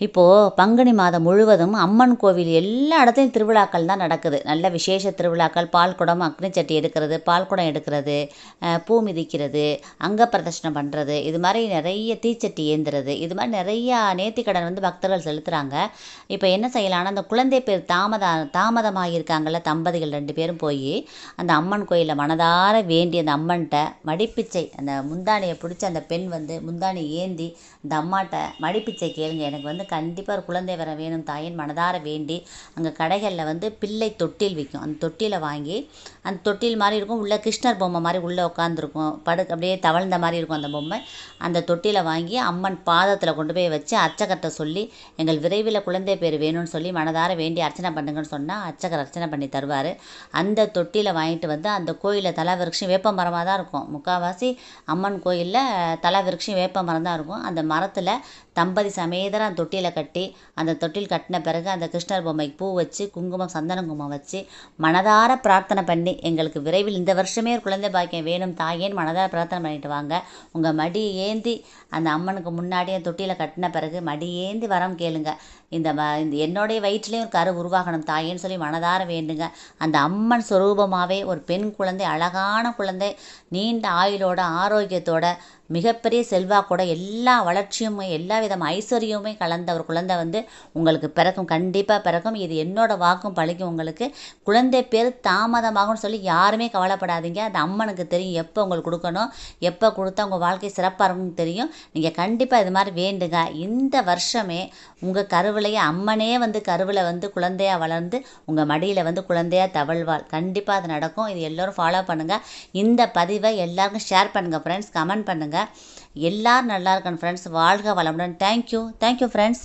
இப்போது பங்குனி மாதம் முழுவதும் அம்மன் கோவில் எல்லா இடத்துலையும் திருவிழாக்கள் தான் நடக்குது. நல்ல விசேஷ திருவிழாக்கள் பால்குடம் அக்னிச்சட்டி எடுக்கிறது பால்குடம் எடுக்கிறது பூ மிதிக்கிறது அங்க பிரதர்ஷனம் பண்ணுறது இது மாதிரி நிறைய தீச்சட்டி ஏந்துறது இது மாதிரி நிறையா நேர்த்திக்கடன் வந்து பக்தர்கள் செலுத்துகிறாங்க இப்போ என்ன செய்யலாம்னா அந்த குழந்தை பேர் தாமத தாமதமாக இருக்காங்கல்ல தம்பதிகள் ரெண்டு பேரும் போய் அந்த அம்மன் கோயிலில் மனதார வேண்டி அந்த அம்மன்கிட்ட மடிப்பிச்சை அந்த முந்தானியை பிடிச்சி அந்த பெண் வந்து முந்தானி ஏந்தி அந்த அம்மாட்ட மடிப்பிச்சை கேளுங்க எனக்கு வந்து கண்டிப்பாக ஒரு குழந்தை வர வேணும் தாயின் மனதார வேண்டி அங்கே கடைகளில் வந்து பிள்ளை தொட்டில் விற்கும் அந்த தொட்டியில் வாங்கி அந்த தொட்டில் மாதிரி இருக்கும். உள்ளே கிருஷ்ணர் பொம்மை மாதிரி உள்ளே உட்காந்துருக்கும் படு அப்படியே தவழ்ந்த மாதிரி இருக்கும் அந்த பொம்மை. அந்த தொட்டியில் வாங்கி அம்மன் பாதத்தில் கொண்டு போய் வச்சு அர்ச்சகர்கிட்ட சொல்லி எங்கள் விரைவில் குழந்தை பேர் வேணும்னு சொல்லி மனதார வேண்டி அர்ச்சனை பண்ணுங்கன்னு சொன்னால் அர்ச்சகர் அர்ச்சனை பண்ணி தருவார். அந்த தொட்டியில் வாங்கிட்டு வந்து அந்த கோயிலில் தலை விருட்சம் வேப்ப மரமாக தான் இருக்கும். முக்கால்வாசி அம்மன் கோயிலில் தலை விருட்சம் வேப்ப மரம் தான் இருக்கும். அந்த மரத்தில் தம்பதி சமேதரம் அந்த தொட்டியில் கட்டி அந்த தொட்டில் கட்டின பிறகு அந்த கிருஷ்ணர் பொம்மைக்கு பூ வச்சு குங்குமம் சந்தன குங்குமம் வச்சு மனதார பிரார்த்தனை பண்ணி எங்களுக்கு விரைவில் இந்த வருஷமே ஒரு குழந்தை பாக்கியம் வேணும் தாயேன்னு மனதார பிரார்த்தனை பண்ணிட்டு வாங்க. உங்கள் மடி ஏந்தி அந்த அம்மனுக்கு முன்னாடி அந்த தொட்டியில் கட்டின பிறகு மடி ஏந்தி வரம் கேளுங்க. இந்த ம இந்த என்னுடைய வயிற்றுலேயும் ஒரு கரு உருவாகணும் தாயேன்னு சொல்லி மனதார வேண்டுங்க. அந்த அம்மன் சொரூபமாகவே ஒரு பெண் குழந்தை அழகான குழந்தை நீண்ட ஆயுளோட ஆரோக்கியத்தோட மிகப்பெரிய செல்வாக்கோட எல்லா வளர்ச்சியுமே எல்லா விதம் ஐஸ்வர்யமுமே கலந்து ஒரு குழந்தை வந்து உங்களுக்கு பிறக்கும் கண்டிப்பாக பிறக்கும். இது என்னோட வாக்கும் பழிக்கும் உங்களுக்கு. குழந்தை பேர் தாமதமாகும்னு சொல்லி யாருமே கவலைப்படாதீங்க. அது அம்மனுக்கு தெரியும் எப்போ உங்களுக்கு கொடுக்கணும் எப்போ கொடுத்தா உங்கள் வாழ்க்கை சிறப்பாக இருக்கும்னு தெரியும். நீங்கள் கண்டிப்பாக இது மாதிரி வேண்டுங்க. இந்த வருஷமே உங்கள் கருவிலையே அம்மனே வந்து கருவில் வந்து குழந்தையாக வளர்ந்து உங்கள் மடியில் வந்து குழந்தையாக தவழ்வாள். கண்டிப்பாக அது நடக்கும். இது எல்லோரும் ஃபாலோ பண்ணுங்கள் இந்த பதிவை எல்லாருக்கும் ஷேர் பண்ணுங்கள் ஃப்ரெண்ட்ஸ் கமெண்ட் பண்ணுங்கள் எல்லாரும் நல்லா இருக்கணும் ஃப்ரெண்ட்ஸ் வாழ்க வளமுடன். Thank you thank you friends